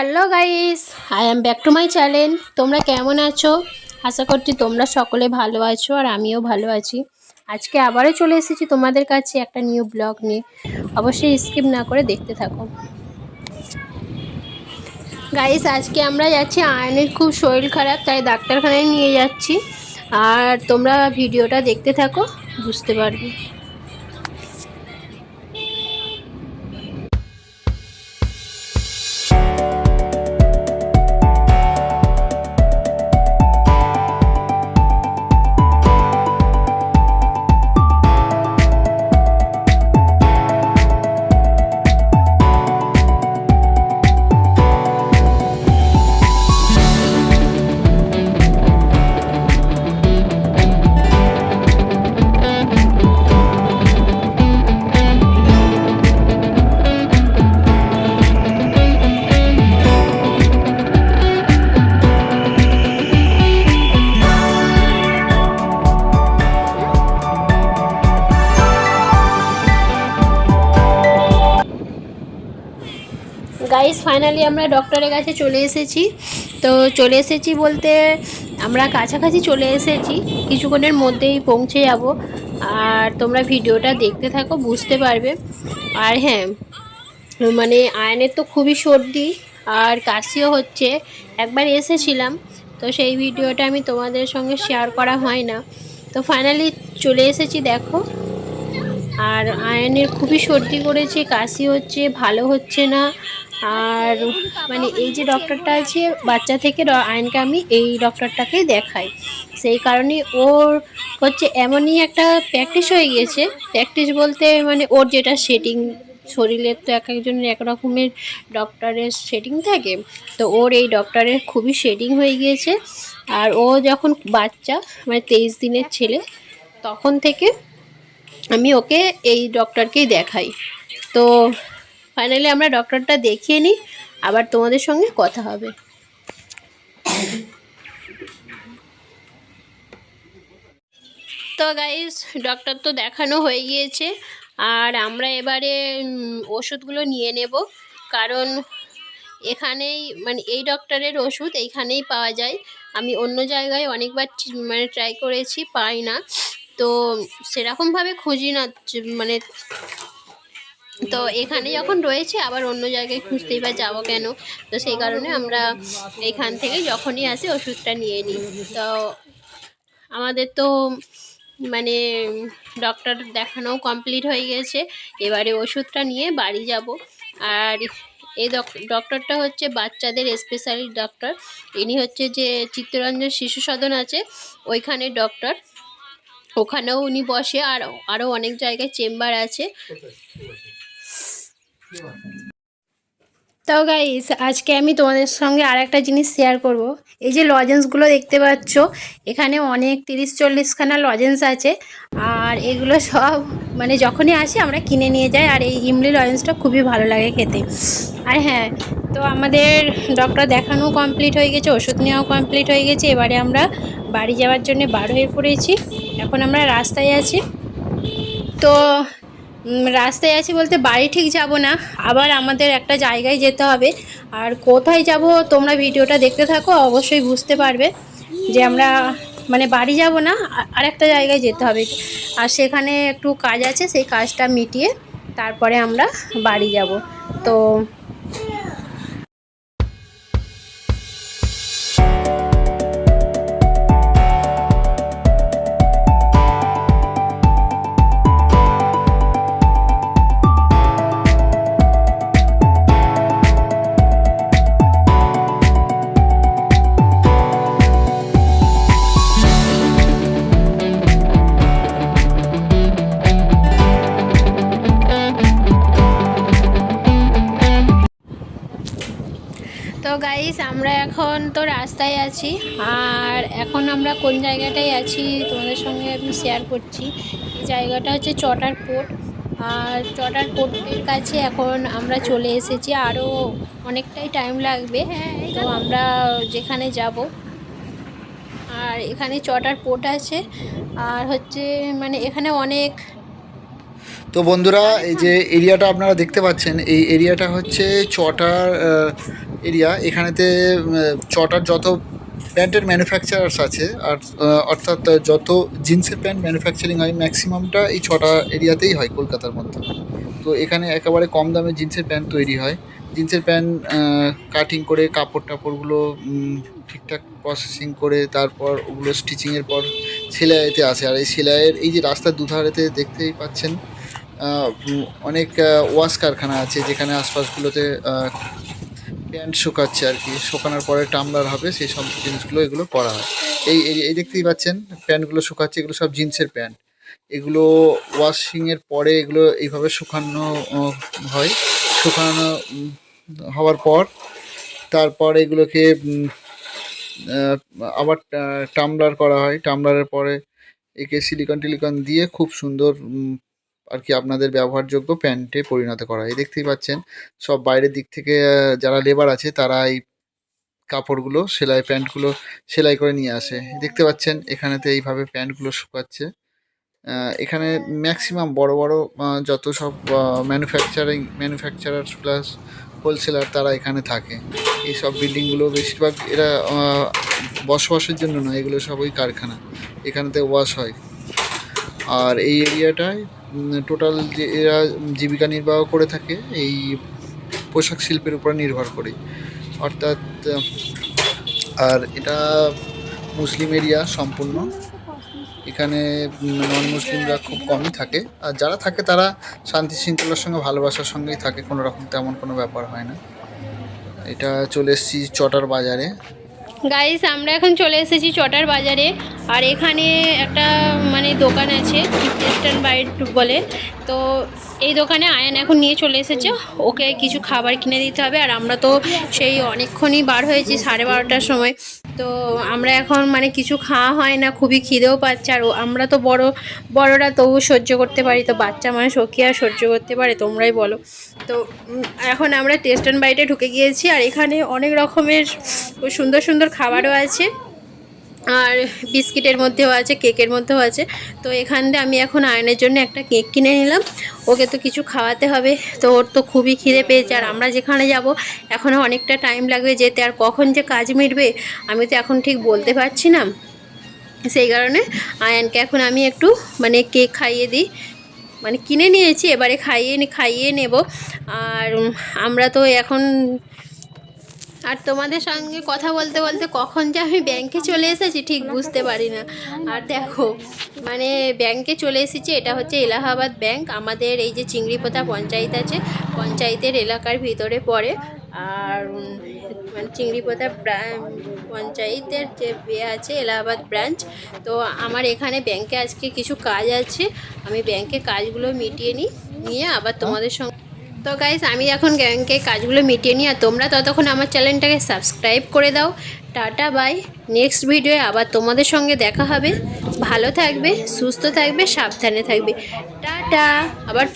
Hello guys I am back to my channel তোমরা কেমন আছো? আশা করছি তোমরা সকলে ভালো আছো আর আমিও ভালো আছি। আজকে আবারও চলে এসেছি তোমাদের কাছে একটা নিউ ব্লগ নিয়ে। অবশ্যই স্কিপ না করে দেখতে থাকো। গাইস আজকে আমরা যাচ্ছি আয়নের খুব শরীর খারাপ, তাই ডাক্তারখানায় নিয়ে যাচ্ছি। আর তোমরা ভিডিওটা দেখতে থাকো, বুঝতে পারবে। গাইস ফাইনালি আমরা ডক্টরের কাছে চলে এসেছি। তো চলে এসেছি বলতে আমরা কাছাকাছি চলে এসেছি। কিছুক্ষণের মধ্যেই পৌঁছে যাব। আর তোমরা ভিডিওটা দেখতে থাকো, বুঝতে পারবে। আর হ্যাঁ মানে আয়নের তো খুবই সর্দি আর কাশিও হচ্ছে। একবার এসেছিলাম, তো সেই ভিডিওটা আমি তোমাদের সঙ্গে শেয়ার করা হয় না। তো ফাইনালি চলে এসেছি, দেখো। আর আয়নের খুবই সর্দি করেছে, কাশি হচ্ছে, ভালো হচ্ছে না। আর মানে এই যে ডক্টরটা আছে, বাচ্চা থেকে আয়নকে আমি এই ডক্টরটাকেই দেখাই। সেই কারণে ওর হচ্ছে এমনই একটা প্র্যাকটিস হয়ে গিয়েছে প্র্যাকটিস বলতে মানে ওর যেটা সেটিং শরীরের তো এক একজনের এক রকমের ডক্টরের সেটিং থাকে। তো ওর এই ডক্টরের খুবই শেডিং হয়ে গিয়েছে। আর ও যখন বাচ্চা মানে তেইশ দিনের ছেলে, তখন থেকে আমি ওকে এই ডক্টরকেই দেখাই। তো ফাইনালি আমরা ডক্টরটা দেখিয়ে নিই, আবার তোমাদের সঙ্গে কথা হবে। তো গাইস ডক্টর তো দেখানো হয়ে গিয়েছে, আর আমরা এবারে ওষুধগুলো নিয়ে নেব, কারণ এখানেই মানে এই ডক্টরের ওষুধ এইখানেই পাওয়া যায়। আমি অন্য জায়গায় অনেকবার মানে ট্রাই করেছি, পাই না। তো সেরকমভাবে খুঁজি না মানে তো এখানে যখন রয়েছে আবার অন্য জায়গায় খুঁজতেই বা যাব কেন? তো সেই কারণে আমরা এখান থেকে যখনই আসি ওষুধটা নিয়ে নিই। তো আমাদের তো মানে ডক্টর দেখানো কমপ্লিট হয়ে গেছে, এবারে ওষুধটা নিয়ে বাড়ি যাব। আর এই ডক- ডক্টরটা হচ্ছে বাচ্চাদের স্পেশালি ডক্টর ইনি হচ্ছে যে চিত্তরঞ্জন শিশু সদন আছে, ওইখানে ডক্টর ওখানেও উনি বসে আর আরও অনেক জায়গায় চেম্বার আছে। তো গাইস আজকে আমি তোমাদের সঙ্গে আর একটা জিনিস শেয়ার করব। এই যে লজেন্সগুলো দেখতে পাচ্ছ, এখানে অনেক তিরিশ চল্লিশখানা লজেন্স আছে। আর এগুলো সব মানে যখনই আসি আমরা কিনে নিয়ে যাই, আর এই ইমলি লজেন্সটা খুবই ভালো লাগে খেতে। আর হ্যাঁ তো আমাদের ডক্টর দেখানো কমপ্লিট হয়ে গেছে, ওষুধ নেওয়াও কমপ্লিট হয়ে গেছে। এবারে আমরা বাড়ি যাওয়ার জন্য বার হয়ে পড়েছি। এখন আমরা রাস্তায় আছি। তো রাস্তায় আছি বলতে বাড়ি ঠিক যাব না, আবার আমাদের একটা জায়গায় যেতে হবে। আর কোথায় যাব তোমরা ভিডিওটা দেখতে থাকো, অবশ্যই বুঝতে পারবে যে আমরা মানে বাড়ি যাব না, আ- আরেকটা জায়গায় যেতে হবে। আর সেখানে একটু কাজ আছে, সেই কাজটা মিটিয়ে তারপরে আমরা বাড়ি যাব। তো গাইস আমরা এখন তো রাস্তায় আছি। আর এখন আমরা কোন জায়গাটায় আছি তোমাদের সঙ্গে আমি শেয়ার করছি। এই জায়গাটা হচ্ছে চটার পোর্ট আর চটার পোর্টের কাছে এখন আমরা চলে এসেছি। আরও অনেকটাই টাইম লাগবে। তো আমরা যেখানে যাব। আর এখানে চটার পোর্ট আছে। আর হচ্ছে মানে এখানে অনেক তো বন্ধুরা, এই যে এরিয়াটা আপনারা দেখতে পাচ্ছেন, এই এরিয়াটা হচ্ছে চটার এরিয়া। এখানেতে চটার যত প্যান্টের ম্যানুফ্যাকচারার্স আছে, আর অর্থাৎ যত জিন্সের প্যান্ট ম্যানুফ্যাকচারিং হয়, ম্যাক্সিমামটা এই ছটা এরিয়াতেই হয় কলকাতার মধ্যে। তো এখানে একেবারে কম দামে জিন্সের প্যান্ট তৈরি হয়। জিন্সের প্যান্ট কাটিং করে কাপড় টাপড়গুলো ঠিকঠাক প্রসেসিং করে তারপর ওগুলো স্টিচিংয়ের পর সেলাইতে আসে। আর এই সেলাইয়ের, এই যে রাস্তার দুধারেতে দেখতেই পাচ্ছেন অনেক ওয়াশ কারখানা আছে যেখানে আশপাশগুলোতে প্যান্ট শুকাচ্ছে আর কি। শুকানোর পরে টামলার হবে, সেই সব জিনিসগুলো এগুলো করা হয়। এই, এই- দেখতেই পাচ্ছেন, প্যান্টগুলো শুকাচ্ছে, এগুলো সব জিন্সের প্যান্ট। এগুলো ওয়াশিংয়ের পরে এগুলো এইভাবে শুকানো হয়। শুকানো হওয়ার পর, তারপর এগুলোকে আবার টামলার করা হয়। টামলারের পরে একে সিলিকন টিলিকন দিয়ে খুব সুন্দর আর কি আপনাদের ব্যবহারযোগ্য প্যান্টে পরিণত করা। এই দেখতেই পাচ্ছেন, সব বাইরের দিক থেকে যারা লেবার আছে, তারা এই কাপড়গুলো, সেলাই প্যান্টগুলো সেলাই করে নিয়ে আসে। দেখতে পাচ্ছেন, এখানেতে এইভাবে প্যান্টগুলো শুকাচ্ছে। এখানে ম্যাক্সিমাম বড় বড় যত সব ম্যানুফ্যাকচারিং ম্যানুফ্যাকচারার প্লাস হোলসেলার তারা এখানে থাকে। এই সব বিল্ডিংগুলো বেশিরভাগ এরা বসবাসের জন্য নয়, এগুলো সব ওই কারখানা। এখানেতে ওয়াশ হয়। আর এই এরিয়াটায় টোটাল যে এরা জীবিকা নির্বাহ করে থাকে, এই পোশাক শিল্পের উপর নির্ভর করে অর্থাৎ আর এটা মুসলিম এরিয়া সম্পূর্ণ। এখানে নন মুসলিমরা খুব কমই থাকে। আর যারা থাকে, তারা শান্তি শৃঙ্খলার সঙ্গে, ভালোবাসার সঙ্গেই থাকে। কোনো রকম তেমন কোনো ব্যাপার হয় না। এটা চলে এসেছি চটার বাজারে। গাইস আমরা এখন চলে এসেছি চটার বাজারে। আর এখানে একটা মানে দোকান আছে ওয়েস্টার্ন বাইট বলে। তো এই দোকানে আয়ন এখন নিয়ে চলে এসেছে। ওকে কিছু খাবার কিনে দিতে হবে। আর আমরা তো সেই অনেকক্ষণই বার হয়েছি, সাড়ে বারোটার সময়। তো আমরা এখন মানে কিছু খাওয়া হয় না, খুবই খিদেও পাচ্ছে। আর আমরা তো বড়, বড়রা তবু সহ্য করতে পারি। তো বাচ্চা মানুষ, ও কি আর সহ্য করতে পারে, তোমরাই বলো। তো এখন আমরা টেস্ট অ্যান্ড বাইটে ঢুকে গিয়েছি। আর এখানে অনেক রকমের সুন্দর সুন্দর খাবারও আছে। আর বিস্কিটের মধ্যেও আছে, কেকের মধ্যেও আছে। তো এখান আমি এখন আয়নের জন্য একটা কেক কিনে নিলাম। ওকে তো কিছু খাওয়াতে হবে। তো ওর তো খুবই খিদে পেয়েছে। আর আমরা যেখানে যাব এখনও অনেকটা টাইম লাগবে যেতে। আর কখন যে কাজ মিটবে, আমি তো এখন ঠিক বলতে পারছি না। সেই কারণে আয়ানকে এখন আমি একটু মানে কেক খাইয়ে দিই। মানে কিনে নিয়েছি, এবারে খাইয়ে খাইয়ে নেব। আর আমরা তো এখন আর তোমাদের সঙ্গে কথা বলতে বলতে কখন যে আমি ব্যাংকে চলে এসেছি ঠিক বুঝতে পারি না। আর দেখো মানে ব্যাংকে চলে এসেছি, এটা হচ্ছে এলাহাবাদ ব্যাংক আমাদের এই যে চিংড়িপোতা পঞ্চায়েত আছে, পঞ্চায়েতের এলাকার ভিতরে পড়ে। আর মানে চিংড়িপোতা পঞ্চায়েতের যে ইয়ে আছে, এলাহাবাদ ব্রাঞ্চ তো আমার এখানে ব্যাংকে আজকে কিছু কাজ আছে, আমি ব্যাংকে কাজগুলো মিটিয়ে নিই, নিয়ে আবার তোমাদের সঙ্গে তো গাইজ আমি এখন গ্যাংকে কাজগুলো মিটিয়ে নিই, আর তোমরা ততক্ষণ আমার চ্যানেলটাকে সাবস্ক্রাইব করে দাও। টাটা বাই নেক্সট ভিডিওয়ে আবার তোমাদের সঙ্গে দেখা হবে। ভালো থাকবে, সুস্থ থাকবে, সাবধানে থাকবে। টাটা, আবার